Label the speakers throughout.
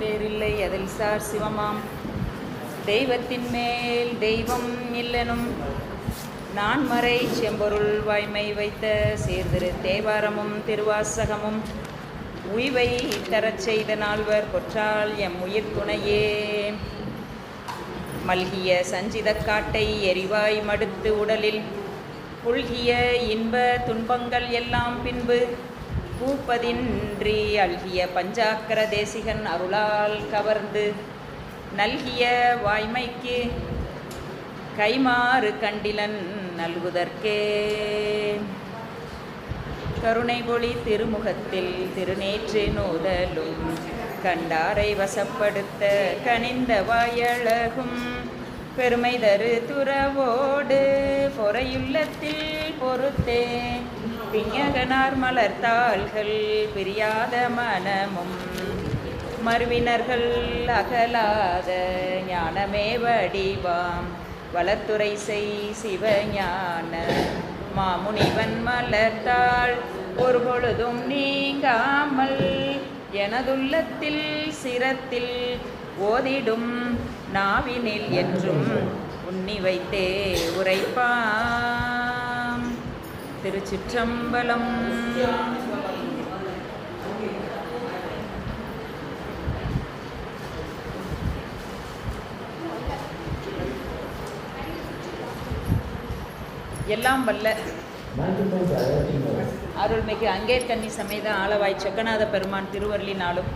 Speaker 1: பேரில்லை அதில் சார் சிவமாம். தெய்வத்தின் மேல் தெய்வம் நான் வரை செம்பொருள் வாய்மை வைத்த சேர்திரு தேவாரமும் திருவாசகமும். உய்வை தரச் செய்த நால்வர் பொற்றால் எம் உயிர் துணையே. மல்கிய சஞ்சிதக் காட்டை எரிவாய் மடுத்து உடலில். புல்கிய இன்ப துன்பங்கள் எல்லாம் பின்பு பூப்பதின்றி அல்கிய பஞ்சாக்கர தேசிகன் அருளால் கவர்ந்து நல்கிய வாய்மைக்கு கைமாறு கண்டிலன் நல்குதற்கே. கருணைபொழி திருமுகத்தில் திருநேற்று நூதலும் கண்டாரை வசப்படுத்த கனிந்த வாயழகும் பெருமை தரு துறவோடு பொறையுள்ளத்தில் பொறுத்தே. விஞ்ஞகனார் மலர்த்தாள்கள் பிரியாத மனமும் மறுவினர்கள் அகலாத ஞானமே வடிவாம். வளத்துறை செய் சிவஞான மாமுனிவன் மலர்த்தாள் ஒரு பொழுதும் நீங்காமல் எனதுள்ளத்தில் சிரத்தில் ஓதிடும் நாவினில் என்றும் உண்ணி வைத்தே உரைப்பான் திருச்சிற்றம்பலம். எல்லாம் வல்ல. அருள்மிகு அங்கேற்கன்னி சமேத ஆளவாய் சொக்கநாத பெருமான் திருவருளினாலும்.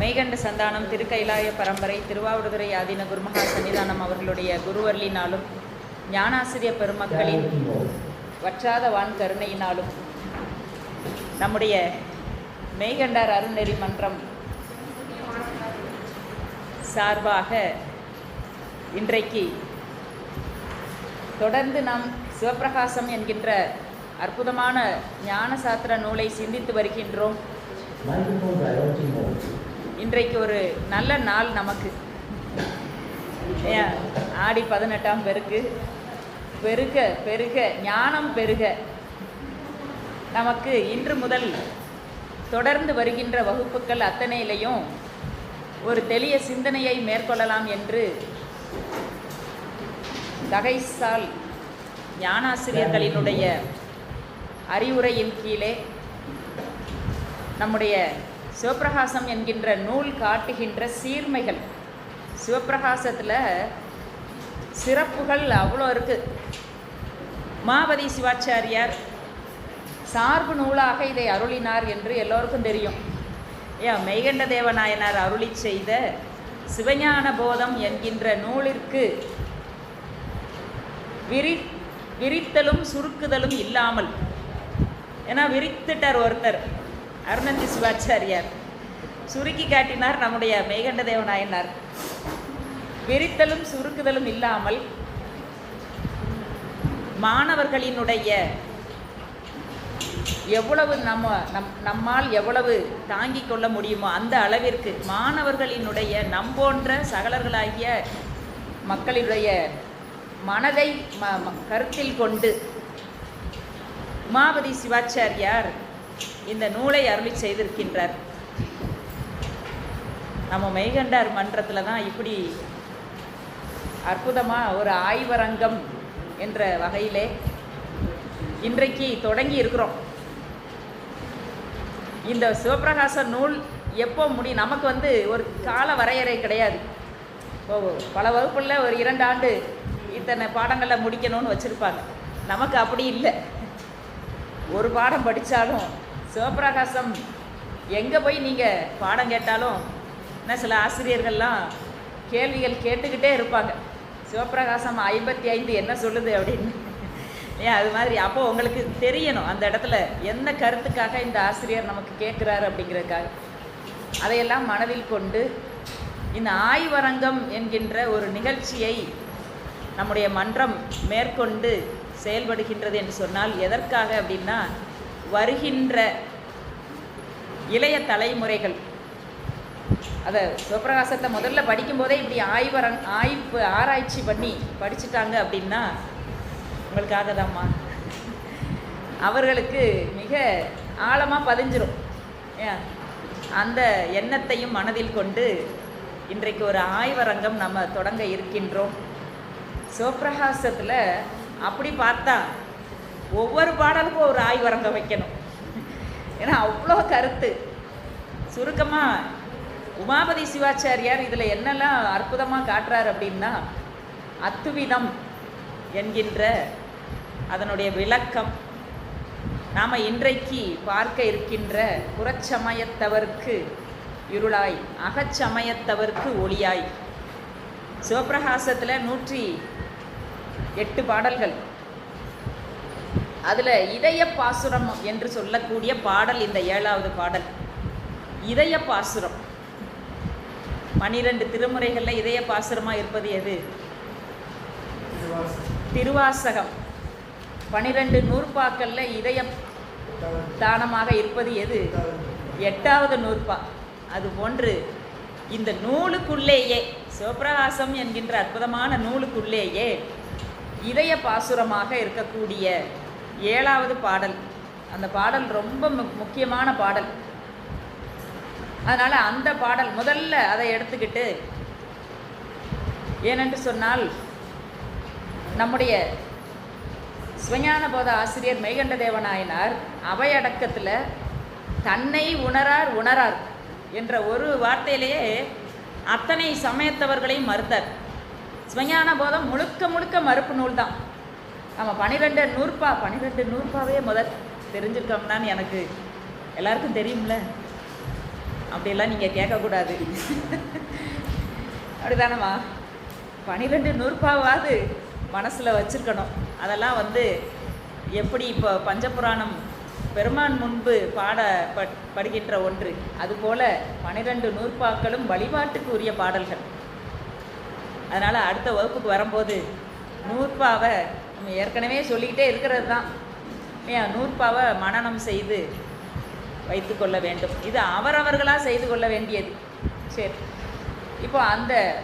Speaker 1: மெய்கண்ட சந்தானம் திருக்கைலாய பரம்பரை திருவாவடுதுறை ஆதீன குருமகா சன்னிதானம் அவர்களுடைய குருவர்லினாலும் ஞானாசிரிய பெருமக்களின் வற்றாத வான் கருணையினாலும் நம்முடைய மெய்கண்டார் அருள்நெறி மன்றம் சார்பாக இன்றைக்கு தொடர்ந்து நாம் சிவப்பிரகாசம் என்கின்ற அற்புதமான ஞான சாத்திர நூலை சிந்தித்து வருகின்றோம். இன்றைக்கு ஒரு நல்ல நாள் நமக்கு. ஆடி பதினெட்டாம் பெருக்கு. பெருக பெருக ஞானம் பெருக. நமக்கு இன்று முதல் தொடர்ந்து வருகின்ற வகுப்புகள் அத்தனையிலையும் ஒரு தெளிய சிந்தனையை மேற்கொள்ளலாம் என்று தகைசால் ஞானாசிரியர்களினுடைய அறிவுரையின் கீழே நம்முடைய சிவப்பிரகாசம் என்கின்ற நூல் காட்டுகின்ற சீர்மைகள். சிவப்பிரகாசத்தில் சிறப்புகள் அவ்வளோ இருக்குது மாவதி சிவாச்சாரியார் சார்பு நூலாக இதை அருளினார் என்று எல்லோருக்கும் தெரியும். ஏன் மெய்கண்ட தேவநாயனார் அருளி செய்த சிவஞான போதம் என்கின்ற நூலிற்கு விரி விரித்தலும் சுருக்குதலும் இல்லாமல் ஏன்னா விரித்துட்டார் ஒருத்தர் அருணந்தி சிவாச்சாரியார். சுருக்கி காட்டினார் நம்முடைய மெய்கண்ட தேவநாயனார். விரித்தலும் சுருக்குதலும் இல்லாமல் மாணவர்களினுடைய எவ்வளவு நம்ம நம் நம்மால் எவ்வளவு தாங்கிக் கொள்ள முடியுமோ அந்த அளவிற்கு மாணவர்களினுடைய நம்போன்ற சகலர்களாகிய மக்களுடைய மனதை ம ம- கருத்தில் கொண்டு உமாபதி சிவாச்சாரியார் இந்த நூலை அருளி செய்திருக்கின்றார். நம்ம மெய்கண்டார் மன்றத்தில் தான் இப்படி அற்புதமாக ஒரு ஆய்வரங்கம் என்ற வகையிலே இன்றைக்கு தொடங்கி இருக்கிறோம். இந்த சிவப்பிரகாச நூல் எப்போ முடி நமக்கு வந்து ஒரு கால வரையறை கிடையாது. ஓ பல வகுப்புல ஒரு இரண்டு ஆண்டு இத்தனை பாடங்களை முடிக்கணும்னு வச்சுருப்பாங்க. நமக்கு அப்படி இல்லை. ஒரு பாடம் படித்தாலும் சிவப்பிரகாசம் எங்கே போய் நீங்கள் பாடம் கேட்டாலும் என்ன சில ஆசிரியர்கள்லாம் கேள்விகள் கேட்டுக்கிட்டே இருப்பாங்க. சிவப்பிரகாசம் ஐம்பத்தி ஐந்து என்ன சொல்லுது அப்படின்னு. ஏன் அது மாதிரி அப்போ உங்களுக்கு தெரியணும் அந்த இடத்துல எந்த கருத்துக்காக இந்த ஆசிரியர் நமக்கு கேட்குறாரு அப்படிங்கிறதுக்காக. அதையெல்லாம் மனதில் கொண்டு இந்த ஆய்வரங்கம் என்கின்ற ஒரு நிகழ்ச்சியை நம்முடைய மன்றம் மேற்கொண்டு செயல்படுகின்றது என்று சொன்னால் எதற்காக அப்படின்னா வருகின்ற இளைய தலைமுறைகள் அதை சிவபிரகாசத்தை முதல்ல படிக்கும்போதே இப்படி ஆய்வரங் ஆய்வு ஆராய்ச்சி பண்ணி படிச்சுட்டாங்க அப்படின்னா உங்களுக்காக தாம்மா அவர்களுக்கு மிக ஆழமாக பதிஞ்சிரும். ஏன் அந்த எண்ணத்தையும் மனதில் கொண்டு இன்றைக்கு ஒரு ஆய்வரங்கம் நம்ம தொடங்க இருக்கின்றோம். சிவபிரகாசத்தில் அப்படி பார்த்தா ஒவ்வொரு பாடலுக்கும் ஒரு ஆய்வரங்கம் வைக்கணும். ஏன்னா அவ்வளோ கருத்து. சுருக்கமாக உமாபதி சிவாச்சாரியார் இதில் என்னெல்லாம் அற்புதமாக காட்டுறார் அப்படின்னா அத்துவிதம் என்கின்ற அதனுடைய விளக்கம். நாம் இன்றைக்கு பார்க்க இருக்கின்ற புறச்சமயத்தவர்க்கு இருளாய் அகச்சமயத்தவர்க்கு ஒளியாய். சிவபிரகாசத்தில் நூற்றி எட்டு பாடல்கள். அதில் இதய பாசுரம் என்று சொல்லக்கூடிய பாடல் இந்த ஏழாவது பாடல். இதய பாசுரம். பனிரெண்டு திருமுறைகளில் இதய பாசுரமாக இருப்பது எது? திருவாசகம். பனிரெண்டு நூற்பாக்கள்ல இதய தானமாக இருப்பது எது? எட்டாவது. நூற்பா. அது போன்று இந்த நூலுக்குள்ளேயே சிவபிரகாசம் என்கின்ற அற்புதமான நூலுக்குள்ளேயே இதய பாசுரமாக இருக்கக்கூடிய ஏழாவது பாடல். அந்த பாடல் ரொம்ப மு- முக்கியமான பாடல். அதனால் அந்த பாடல் முதல்ல அதை எடுத்துக்கிட்டு ஏனென்று சொன்னால் நம்முடைய சுவஞான போத ஆசிரியர் மெய்கண்ட தேவநாயனார் அவையடக்கத்தில் தன்னை உணரார் உணரார் என்ற ஒரு வார்த்தையிலேயே அத்தனை சமயத்தவர்களையும் மறுத்தார். சுவஞான போதம் முழுக்க முழுக்க மறுப்பு நூல் தான் நம்ம பனிரெண்டு நூற்பா பனிரெண்டு நூற்பாவே முதல் தெரிஞ்சிருக்கோம்னான்னு எனக்கு எல்லாருக்கும் தெரியும்ல? அப்படியெல்லாம் நீங்கள் கேட்கக்கூடாது. அப்படிதானம்மா? பன்னிரெண்டு நூற்பாவாவது மனசில் வச்சுருக்கணும். அதெல்லாம் வந்து எப்படி இப்போ பஞ்சபுராணம் பெருமான் முன்பு பாட ப- படுகின்ற ஒன்று. அதுபோல் பனிரெண்டு நூற்பாக்களும் வழிபாட்டுக்கு உரிய பாடல்கள். அதனால் அடுத்த வகுப்புக்கு வரும்போது நூற்பாவை நம்ம ஏற்கனவே சொல்லிக்கிட்டே இருக்கிறது தான் நூற்பாவை மனநம் செய்து வைத்துக்கொள்ள வேண்டும். இது அவரவர்களாக செய்து கொள்ள வேண்டியது. சரி. இப்போ அந்த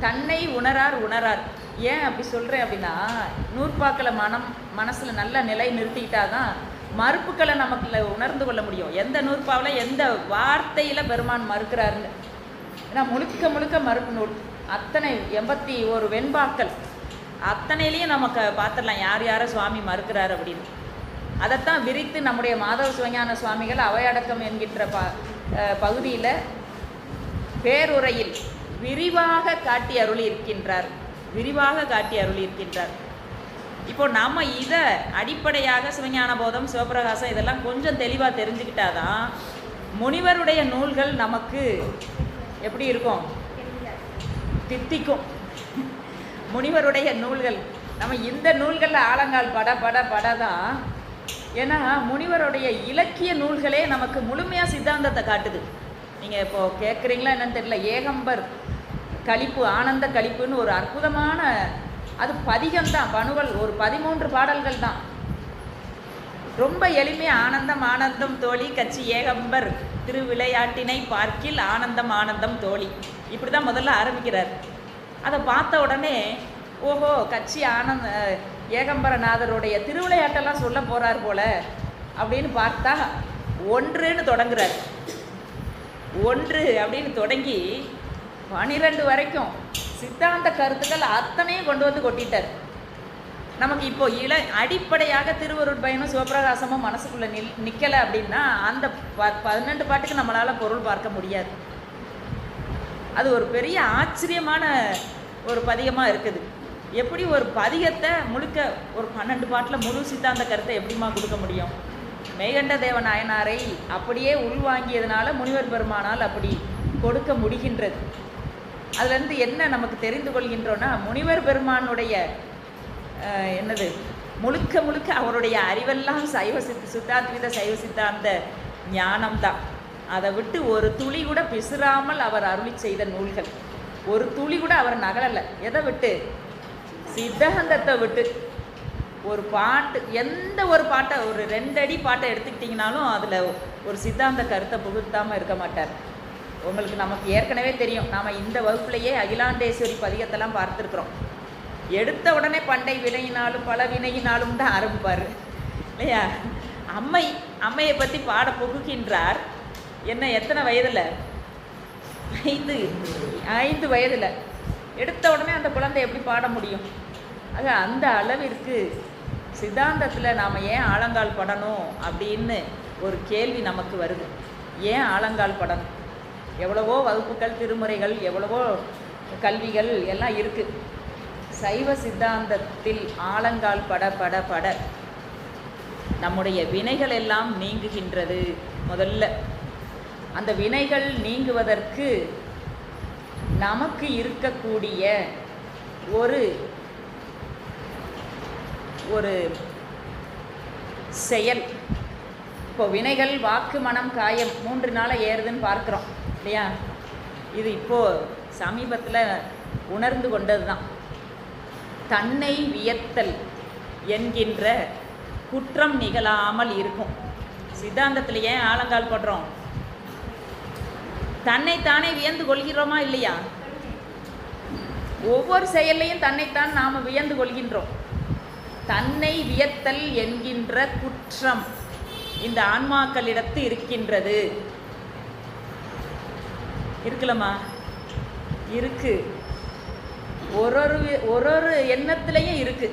Speaker 1: தன்னை உணரார் உணரார். ஏன் அப்படி சொல்கிறேன் அப்படின்னா நூற்பாக்களை மனம் மனசில் நல்ல நிலை நிறுத்திக்கிட்டாதான் மறுப்புகளை நமக்கு உணர்ந்து கொள்ள முடியும். எந்த நூற்பாவில் எந்த வார்த்தையில் பெருமான் மறுக்கிறாருன்னு. ஏன்னா முழுக்க முழுக்க மறுப்பு நூல். அத்தனை எண்பத்தி ஒரு வெண்பாக்கள். அத்தனையிலையும் நமக்கு பார்த்துடலாம் யார் யாரை சுவாமி மறுக்கிறார் அப்படின்னு. அதைத்தான் விரித்து நம்முடைய மாதவ சிவஞான சுவாமிகள் அவையடக்கம் என்கின்ற ப பகுதியில் பேருரையில் விரிவாக காட்டி அருளி இருக்கின்றார் விரிவாக காட்டி அருளி இருக்கின்றார் இப்போ நம்ம இதை அடிப்படையாக சிவஞான போதம் சிவபிரகாசம் இதெல்லாம் கொஞ்சம் தெளிவாக தெரிஞ்சுக்கிட்டாதான் முனிவருடைய நூல்கள் நமக்கு எப்படி இருக்கும்? தித்திக்கும். முனிவருடைய நூல்கள். நம்ம இந்த நூல்களில் ஆலங்கால் பட பட பட தான் ஏன்னா முனிவருடைய இலக்கிய நூல்களே நமக்கு முழுமையாக சித்தாந்தத்தை காட்டுது. நீங்கள் இப்போது கேட்குறீங்களா என்னன்னு தெரியல. ஏகம்பர் கழிப்பு ஆனந்த கழிப்புன்னு ஒரு அற்புதமான அது பதிகம் தான் ஒரு பதிமூன்று பாடல்கள் தான். ரொம்ப எளிமையாக ஆனந்தம் ஆனந்தம் தோழி கட்சி ஏகம்பர் திருவிளையாட்டினை பார்க்கில் ஆனந்தம் ஆனந்தம் தோழி. இப்படி தான் முதல்ல ஆரம்பிக்கிறார். அதை பார்த்த உடனே ஓஹோ கட்சி ஆனந்த ஏகம்பரநாதருடைய திருவிளையாட்டெல்லாம் சொல்ல போகிறார் போல அப்படின்னு பார்த்தா ஒன்றுன்னு தொடங்குறார். ஒன்று அப்படின்னு தொடங்கி பனிரெண்டு வரைக்கும் சித்தாந்த கருத்துக்கள் அத்தனையும் கொண்டு வந்து கொட்டிட்டார். நமக்கு இப்போ இள அடிப்படையாக திருவருட் பயனும் சிவபிரகாசமும் மனசுக்குள்ளே நில் நிற்கலை அப்படின்னா அந்த ப பன்னெண்டு பாட்டுக்கு நம்மளால் பொருள் பார்க்க முடியாது. அது ஒரு பெரிய ஆச்சரியமான ஒரு பதிகமாக இருக்குது. எப்படி ஒரு பதிகத்தை முழுக்க ஒரு பன்னெண்டு பாட்டில் முழு சித்தாந்த கருத்தை எப்படிம்மா கொடுக்க முடியும்? மேகண்ட தேவ நாயனாரை அப்படியே உள்வாங்கியதுனால முனிவர் பெருமானால் அப்படி கொடுக்க முடிகின்றது. அதுலேருந்து என்ன நமக்கு தெரிந்து கொள்கின்றோன்னா முனிவர் பெருமானுடைய என்னது முழுக்க முழுக்க அவருடைய அறிவெல்லாம் சைவ சித்த சித்தாத்வித சைவ சித்தாந்த ஞானம்தான். அதை விட்டு ஒரு துளி கூட பிசுறாமல் அவர் அருளி செய்த நூல்கள். ஒரு துளி கூட அவர் நகலலை எதை விட்டு? சித்தாந்தத்தை விட்டு ஒரு பாட்டு எந்த ஒரு பாட்டை ஒரு ரெண்டடி பாட்டை எடுத்துக்கிட்டிங்கனாலும் அதில் ஒரு சித்தாந்த கருத்தை புகுத்தாமல் இருக்க மாட்டார். உங்களுக்கு நமக்கு ஏற்கனவே தெரியும். நாம் இந்த வகுப்புலையே அகிலாண்டேஸ்வரி பதிகத்தெல்லாம் பார்த்துருக்குறோம். எடுத்த உடனே பண்டை வினையினாலும் பல வினையினாலும் தான் ஆரம்பிப்பார். இல்லையா? அம்மை அம்மையை பற்றி பாட புகுகின்றார். என்ன எத்தனை வயதில்? ஐந்து ஐந்து வயதில். எடுத்த உடனே அந்த குழந்தை எப்படி பாட முடியும்? ஆக அந்த அளவிற்கு சித்தாந்தத்தில் நாம் ஏன் ஆழங்கால் படணும் அப்படின்னு ஒரு கேள்வி நமக்கு வருது. ஏன் ஆழங்கால் படணும்? எவ்வளவோ வகுப்புகள் திருமுறைகள் எவ்வளவோ கல்விகள் எல்லாம் இருக்குது சைவ சித்தாந்தத்தில் ஆழங்கால் பட பட பட நம்முடைய வினைகள் எல்லாம் நீங்குகின்றது முதல்ல. அந்த வினைகள் நீங்குவதற்கு நமக்கு இருக்கக்கூடிய ஒரு ஒரு செயல். இப்போ வினைகள் வாக்கு மனம் காயம் மூன்று நாளாக ஏறுதுன்னு பார்க்குறோம் இல்லையா? இது இப்போது சமீபத்தில் உணர்ந்து கொண்டது தான் தன்னை வியத்தல் என்கின்ற குற்றம் நிகழாமல் இருக்கும். சித்தாந்தத்தில் ஏன் ஆழங்கால் படுறோம்? தன்னைத்தானே வியந்து கொள்கிறோமா இல்லையா? ஒவ்வொரு செயல்லையும் தன்னைத்தான் நாம் வியந்து கொள்கின்றோம். தன்னை வியத்தல் என்கின்ற குற்றம் இந்த ஆன்மாக்களிடத்து இருக்கின்றது. இருக்கலம்மா இருக்கு. ஒரு ஒரு ஒரு ஒரு எண்ணத்துலேயும் இருக்கு.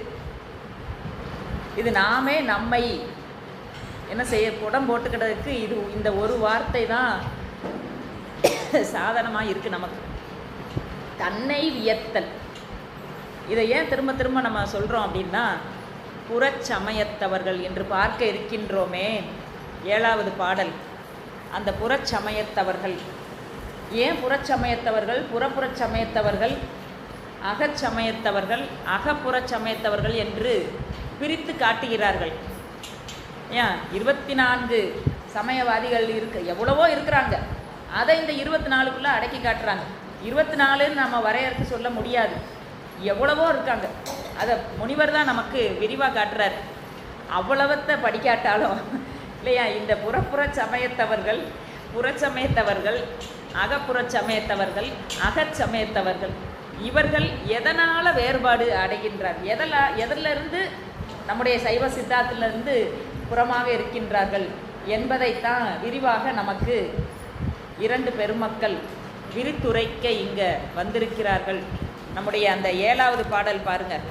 Speaker 1: இது நாமே நம்மை என்ன செய்ய புடம் போட்டுக்கிறதுக்கு இது இந்த ஒரு வார்த்தை தான் சாதனமாக இருக்குது நமக்கு. தன்னை வியத்தல். இதை ஏன் திரும்ப திரும்ப நம்ம சொல்கிறோம் அப்படின்னா புறச்சமயத்தவர்கள் என்று பார்க்க இருக்கின்றோமே. ஏழாவது பாடல். அந்த புறச்சமயத்தவர்கள். ஏன் புறச்சமயத்தவர்கள்? புறப்புறச்சமயத்தவர்கள் அகச்சமயத்தவர்கள் அகப்புறச்சமயத்தவர்கள் என்று பிரித்து காட்டுகிறார்கள். ஏன்? இருபத்தி நான்கு சமயவாதிகள் இருக்கு எவ்வளவோ இருக்கிறாங்க. அதை இந்த இருபத்தி நாலுக்குள்ளே அடக்கி காட்டுறாங்க. இருபத்தி நாலுன்னு நம்ம வரையறுத்து சொல்ல முடியாது. எவ்வளவோ இருக்காங்க. அதை முனிவர் தான் நமக்கு விரிவாக காட்டுறார். அவ்வளவத்தை படிக்காட்டாலும் இல்லையா இந்த புறப்புற சமயத்தவர்கள் புறச்சமயத்தவர்கள் அகப்புற சமயத்தவர்கள் அகச்சமயத்தவர்கள் இவர்கள் எதனால் வேறுபாடு அடைகின்றார்? எதில் எதிலிருந்து நம்முடைய சைவ சித்தாத்திலிருந்து புறமாக இருக்கின்றார்கள் என்பதைத்தான் விரிவாக நமக்கு இரண்டு பெருமக்கள் விரித்துரைக்க இங்கே வந்திருக்கிறார்கள். நம்முடைய அந்த ஏழாவது பாடல் பாருங்கள்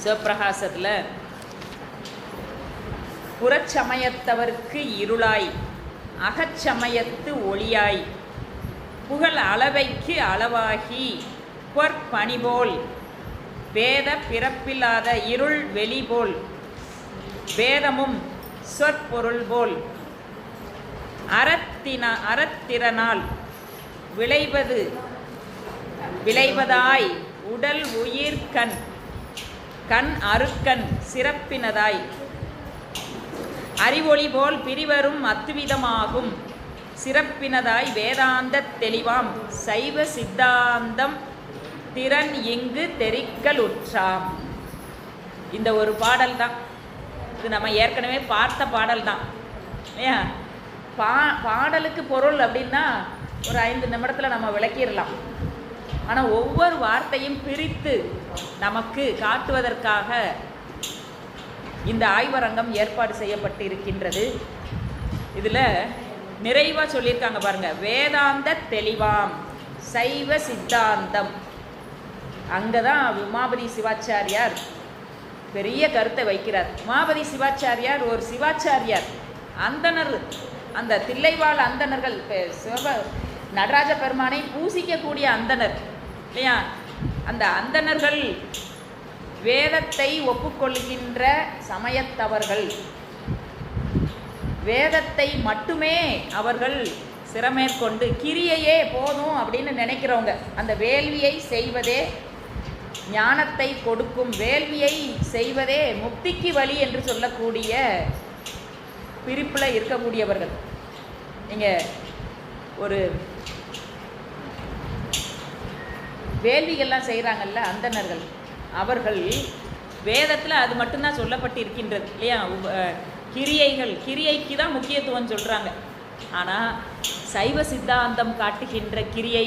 Speaker 1: சிவப்பிரகாசத்தில் புறச்சமயத்தவர்க்கு இருளாய் அகச்சமயத்து ஒளியாய் புகழ் அளவைக்கு அளவாகி பொற்பணிபோல் வேத பிறப்பில்லாத இருள் வெளி போல் வேதமும் சொற்பொருள் போல் அறத்தின அறத்திறனால் விளைவது விளைவதாய் உடல் உயிர் கண் கண் அருக்கண் சிறப்பினதாய். அறிவொளி போல் பிரிவரும் அத்துவிதமாகும். சிறப்பினதாய் வேதாந்த தெளிவாம். சைவ சித்தாந்தம் திறன் இங்கு தெரிக்கலுற்றாம். இந்த ஒரு பாடல் தான். இது நம்ம ஏற்கனவே பார்த்த பாடல் தான். இல்லையா பா பாடலுக்கு பொருள் அப்படின்னா ஒரு ஐந்து நிமிடத்தில் நம்ம விளக்கிடலாம். ஆனால் ஒவ்வொரு வார்த்தையும் பிரித்து நமக்கு காட்டுவதற்காக இந்த ஆய்வரங்கம் ஏற்பாடு செய்யப்பட்டு இருக்கின்றது இதில் நிறைவாக சொல்லியிருக்காங்க பாருங்க. வேதாந்த தெளிவாம் சைவ சித்தாந்தம். அங்கே தான் உமாபதி சிவாச்சாரியார் பெரிய கருத்தை வைக்கிறார். உமாபதி சிவாச்சாரியார் ஒரு சிவாச்சாரியார். அந்தணர் அந்த தில்லைவாழ் அந்தணர்கள் சிவ நடராஜ பெருமானை பூசிக்கக்கூடிய அந்தணர். இல்லையா? அந்த அந்தணர்கள் வேதத்தை ஒப்புக்கொள்கின்ற சமயத்தவர்கள். வேதத்தை மட்டுமே அவர்கள் சிறமேற்கொண்டு கிரியையே போதும் அப்படின்னு நினைக்கிறவங்க. அந்த வேள்வியை செய்வதே ஞானத்தை கொடுக்கும் வேள்வியை செய்வதே முக்திக்கு வழி என்று சொல்லக்கூடிய பிரிப்பில் இருக்கக்கூடியவர்கள். நீங்கள் ஒரு வேள்விகள்லாம் செய்கிறாங்கல்ல அந்தணர்கள். அவர்கள் வேதத்தில் அது மட்டும்தான் சொல்லப்பட்டு இருக்கின்றது இல்லையா கிரியைகள் கிரியைக்கு தான் முக்கியத்துவம் சொல்கிறாங்க ஆனால் சைவ சித்தாந்தம் காட்டுகின்ற கிரியை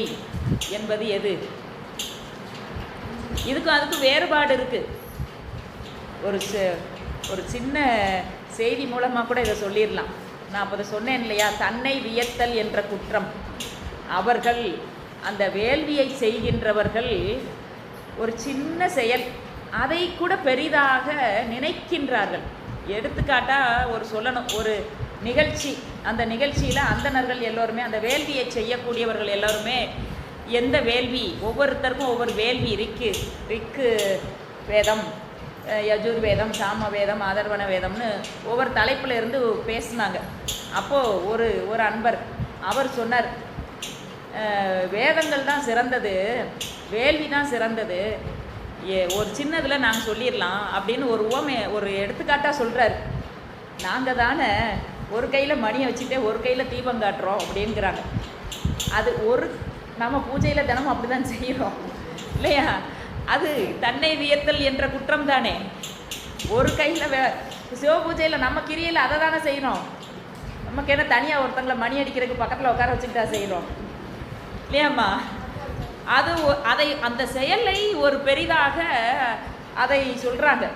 Speaker 1: என்பது எது? இதுக்கும் அதுக்கும் வேறுபாடு இருக்குது ஒரு ஒரு சின்ன செய்தி மூலமாக கூட இதை சொல்லிடலாம். நான் அப்போ சொன்னேன் இல்லையா? தன்னை வியத்தல் என்ற குற்றம். அவர்கள் அந்த வேள்வியை செய்கின்றவர்கள் ஒரு சின்ன செயல். அதை கூட பெரிதாக நினைக்கின்றார்கள். எடுத்துக்காட்டா ஒரு சொல்லணும். ஒரு நிகழ்ச்சி. அந்த நிகழ்ச்சியில் அந்தணர்கள் எல்லோருமே அந்த வேள்வியை செய்யக்கூடியவர்கள் எல்லோருமே எந்த வேள்வி? ஒவ்வொருத்தருக்கும் ஒவ்வொரு வேள்வி ரிக்கு ரிக்கு வேதம் அஹ் வேதம் சாம வேதம் ஆதர்வன வேதம்னு ஒவ்வொரு தலைப்பில் இருந்து பேசினாங்க. அப்போது ஒரு ஒரு அன்பர் அவர் சொன்னார் வேதங்கள் தான் சிறந்தது. வேள்வி தான் சிறந்தது. ஏ ஒரு சின்னதில் நாங்கள் சொல்லிடலாம் அப்படின்னு ஒரு ஓமை ஒரு எடுத்துக்காட்டாக சொல்கிறாரு நாங்கள் தானே ஒரு கையில் மணியை வச்சுட்டே ஒரு கையில் தீபம் காட்டுறோம் அப்படிங்கிறாங்க. அது ஒரு நம்ம பூஜையில் தினமும் அப்படி தான் செய்கிறோம் இல்லையா? அது தன்னை வியத்தல் என்ற குற்றம் தானே. ஒரு கையில் வே சிவ பூஜையில் நம்ம கிரியில் அதை தானே செய்கிறோம் நமக்கு என்ன தனியாக ஒருத்தங்களை மணி அடிக்கிறதுக்கு பக்கத்தில் உட்கார வச்சுக்கிட்டா செய்கிறோம் இல்லையாம்மா? அது ஒ- அதை அந்த செயலை ஒரு பெரிதாக அதை சொல்கிறாங்க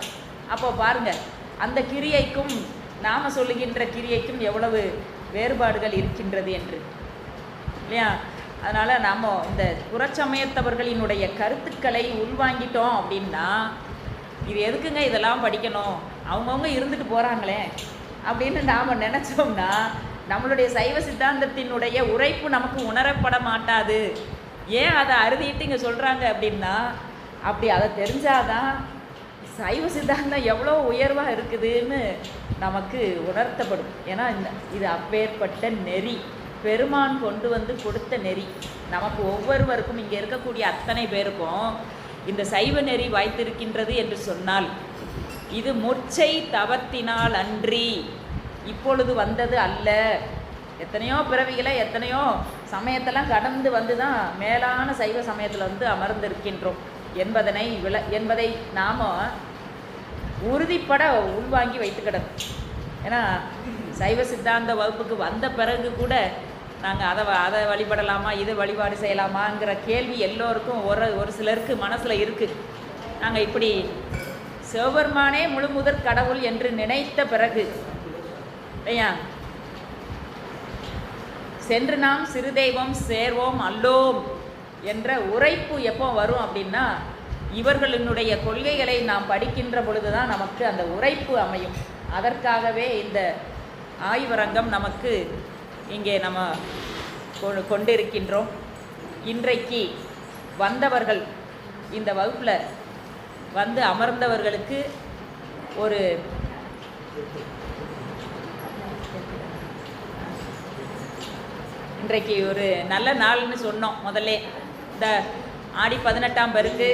Speaker 1: அப்போ பாருங்க அந்த கிரியைக்கும் நாம் சொல்லுகின்ற கிரியைக்கும் எவ்வளவு வேறுபாடுகள் இருக்கின்றது என்று. இல்லையா? அதனால் நாம் இந்த புறச்சமயத்தவர்களினுடைய கருத்துக்களை உள்வாங்கிட்டோம் அப்படின்னா இது எதுக்குங்க இதெல்லாம் படிக்கணும்? அவங்கவுங்க இருந்துட்டு போகிறாங்களே அப்படின்னு நாம் நினச்சோம்னா நம்மளுடைய சைவ சித்தாந்தத்தினுடைய உரைப்பு நமக்கு உணரப்பட மாட்டாது. ஏன் அதை அறுதிட்டு இங்கே சொல்கிறாங்க அப்படின்னா அப்படி அதை தெரிஞ்சாதான் சைவ சித்தாந்தம் எவ்வளோ உயர்வாக இருக்குதுன்னு நமக்கு உணர்த்தப்படும். ஏன்னா இந்த இது அப்பேற்பட்ட நெறி. பெருமான் கொண்டு வந்து கொடுத்த நெறி. நமக்கு ஒவ்வொருவருக்கும் இங்கே இருக்கக்கூடிய அத்தனை பேருக்கும் இந்த சைவ நெறி வாய்த்திருக்கின்றது என்று சொன்னால் இது முற்சை தவத்தினால் அன்றி இப்பொழுது வந்தது அல்ல. எத்தனையோ பிறவிகளை எத்தனையோ சமயத்தெல்லாம் கடந்து வந்து தான் மேலான சைவ சமயத்தில் வந்து அமர்ந்திருக்கின்றோம் என்பதனை விள என்பதை நாம் உறுதிப்பட உள்வாங்கி வைத்துக்கிடணும் ஏன்னா சைவ சித்தாந்த வகுப்புக்கு வந்த பிறகு கூட நாங்கள் அதை வ- அதை வழிபடலாமா இதை வழிபாடு செய்யலாமாங்கிற கேள்வி எல்லோருக்கும் ஒரு ஒரு சிலருக்கு மனசில் இருக்குது நாங்கள் இப்படி சிவபெருமானே முழு முதற் கடவுள் என்று நினைத்த பிறகு இல்லையா சென்று நாம் சிறு தெய்வம் சேர்வோம் அல்லோம் என்ற உரைப்பு எப்போ வரும் அப்படின்னா இவர்களினுடைய கொள்கைகளை நாம் படிக்கின்ற பொழுது தான் நமக்கு அந்த உரைப்பு அமையும். அதற்காகவே இந்த ஆய்வரங்கம் நமக்கு இங்கே நம்ம கொண்டிருக்கின்றோம். இன்றைக்கு வந்தவர்கள் இந்த வகுப்பில் வந்து அமர்ந்தவர்களுக்கு ஒரு இன்றைக்கு ஒரு நல்ல நாள்னு சொன்னோம் முதல்ல. இந்த ஆடி பதினெட்டாம் பருக்கு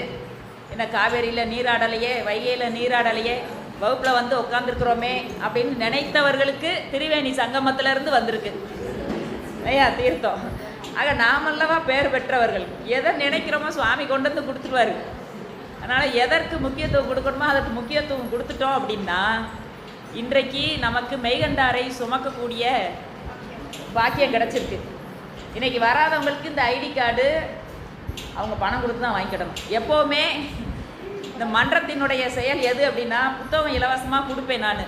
Speaker 1: இந்த காவேரியில் நீராடலையே வைகையில் நீராடலையே வகுப்பில் வந்து உட்காந்துருக்குறோமே அப்படின்னு நினைத்தவர்களுக்கு திரிவேணி சங்கமத்திலேருந்து வந்திருக்கு. ஐயா தீர்த்தம். ஆக நாமல்லவா பேர் பெற்றவர்கள். எதை நினைக்கிறோமோ சுவாமி கொண்டு வந்து கொடுத்துருவாரு. அதனால் எதற்கு முக்கியத்துவம் கொடுக்கணுமோ அதற்கு முக்கியத்துவம் கொடுத்துட்டோம் அப்படின்னா இன்றைக்கு நமக்கு மெய்கண்டாரை சுமக்கக்கூடிய பாக்கியம் கிடச்சிருக்கு. இன்றைக்கி வராதவங்களுக்கு இந்த ஐடி கார்டு அவங்க பணம் கொடுத்து தான் வாங்கிக்கிடணும். எப்போவுமே இந்த மன்றத்தினுடைய செயல் எது அப்படின்னா புத்தகம் இலவசமாக கொடுப்பேன் நான்.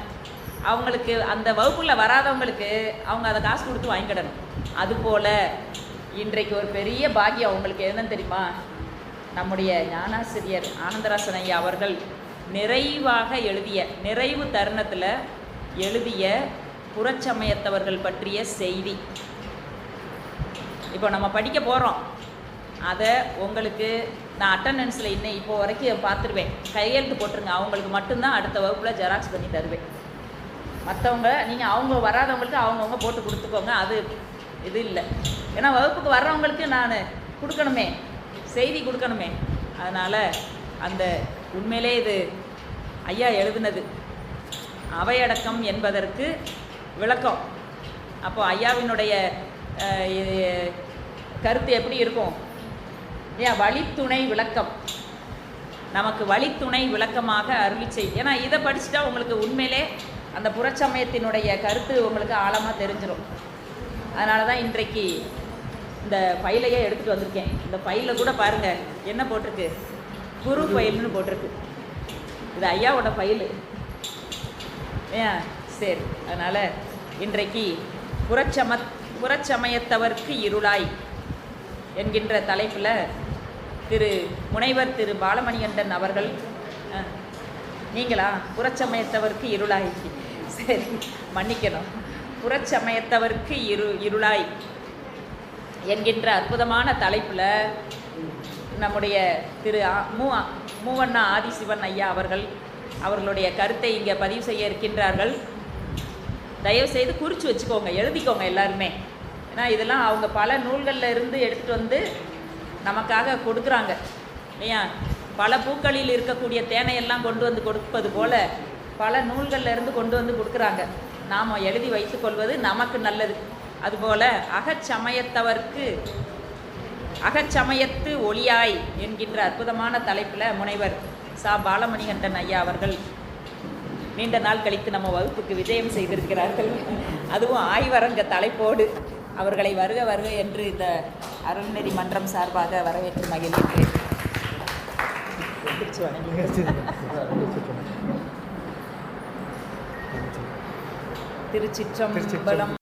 Speaker 1: அவங்களுக்கு அந்த வகுப்பில் வராதவங்களுக்கு அவங்க அதை காசு கொடுத்து வாங்கிக்கிடணும். அதுபோல் இன்றைக்கு ஒரு பெரிய பாக்கியம் அவங்களுக்கு என்னன்னு தெரியுமா? நம்முடைய ஞானாசிரியர் ஆனந்தராசன் ஐயா அவர்கள் நிறைவாக எழுதிய நிறைவு தருணத்தில் எழுதிய புறச்சமயத்தவர்கள் பற்றிய செய்தி. இப்போ நம்ம படிக்க போகிறோம் அதை உங்களுக்கு நான் அட்டண்டன்ஸில் இன்னும் இப்போ வரைக்கும் பார்த்துருவேன். கையெழுத்து போட்டுருங்க. அவங்களுக்கு மட்டும்தான் அடுத்த வகுப்பில் ஜெராக்ஸ் பண்ணி தருவேன். மற்றவங்க நீங்கள் அவங்க வராதவங்களுக்கு அவங்கவுங்க போட்டு கொடுத்துக்கோங்க. அது இது இல்லை. ஏன்னா வகுப்புக்கு வர்றவங்களுக்கு நான் கொடுக்கணுமே. செய்தி கொடுக்கணுமே. அதனால் அந்த உண்மையிலே இது ஐயா எழுதுனது. அவையடக்கம் என்பதற்கு விளக்கம். அப்போ ஐயாவினுடைய கருத்து எப்படி இருக்கும்? ஏன் வழித்துணை விளக்கம். நமக்கு வழித்துணை விளக்கமாக அருளி செய் ஏன்னா இதை படிச்சுட்டா உங்களுக்கு உண்மையிலே அந்த புறச்சமயத்தினுடைய கருத்து உங்களுக்கு ஆழமாக தெரிஞ்சிடும் அதனால தான் இன்றைக்கு இந்த ஃபைலையே எடுத்துகிட்டு வந்திருக்கேன். இந்த ஃபைலில் கூட பாருங்கள் என்ன போட்டிருக்கு? குரு ஃபைல்னு போட்டிருக்கு. இது ஐயாவோட ஃபைலு. ஏன்? சரி அதனால் இன்றைக்கு புறச்சம புறச்சமயத்தவர்க்கு இருளாய் என்கின்ற தலைப்பில் திரு முனைவர் திரு பாலமணிகண்டன் அவர்கள் நீங்களா? புறச்சமயத்தவர்க்கு இருளாய். சரி மன்னிக்கணும். புறச்சமயத்தவர்க்கு இரு இருளாய் என்கின்ற அற்புதமான தலைப்பில் நம்முடைய திரு மூ மூவண்ணா ஆதிசிவன் ஐயா அவர்கள் அவர்களுடைய கருத்தை இங்கே பதிவு செய்ய இருக்கின்றார்கள். தயவு செய்து குறித்து வச்சுக்கோங்க எழுதிக்கோங்க எல்லாருமே. ஏன்னா இதெல்லாம் அவங்க பல நூல்களில் இருந்து எடுத்துகிட்டு வந்து நமக்காக கொடுக்குறாங்க. இல்லையா? பல பூக்களில் இருக்கக்கூடிய தேனையெல்லாம் கொண்டு வந்து கொடுப்பது போல பல நூல்களில் இருந்து கொண்டு வந்து கொடுக்குறாங்க. நாம் எழுதி வைத்துக்கொள்வது நமக்கு நல்லது. அதுபோல் அகச்சமயத்தவர்க்கு அகச்சமயத்து ஒளியாய் என்கின்ற அற்புதமான தலைப்பில் முனைவர் சா. பாலமணிகண்டன் ஐயா அவர்கள் நீண்ட நாள் கழித்து நம்ம வகுப்புக்கு விஜயம் செய்திருக்கிறார்கள். அதுவும் ஆய்வரங்க தலைப்போடு அவர்களை வருக வருக என்று இந்த அருள்நெறி மன்றம் சார்பாக வரவேற்று மகிழ்கிறேன் திருச்சிற்றம்பலம்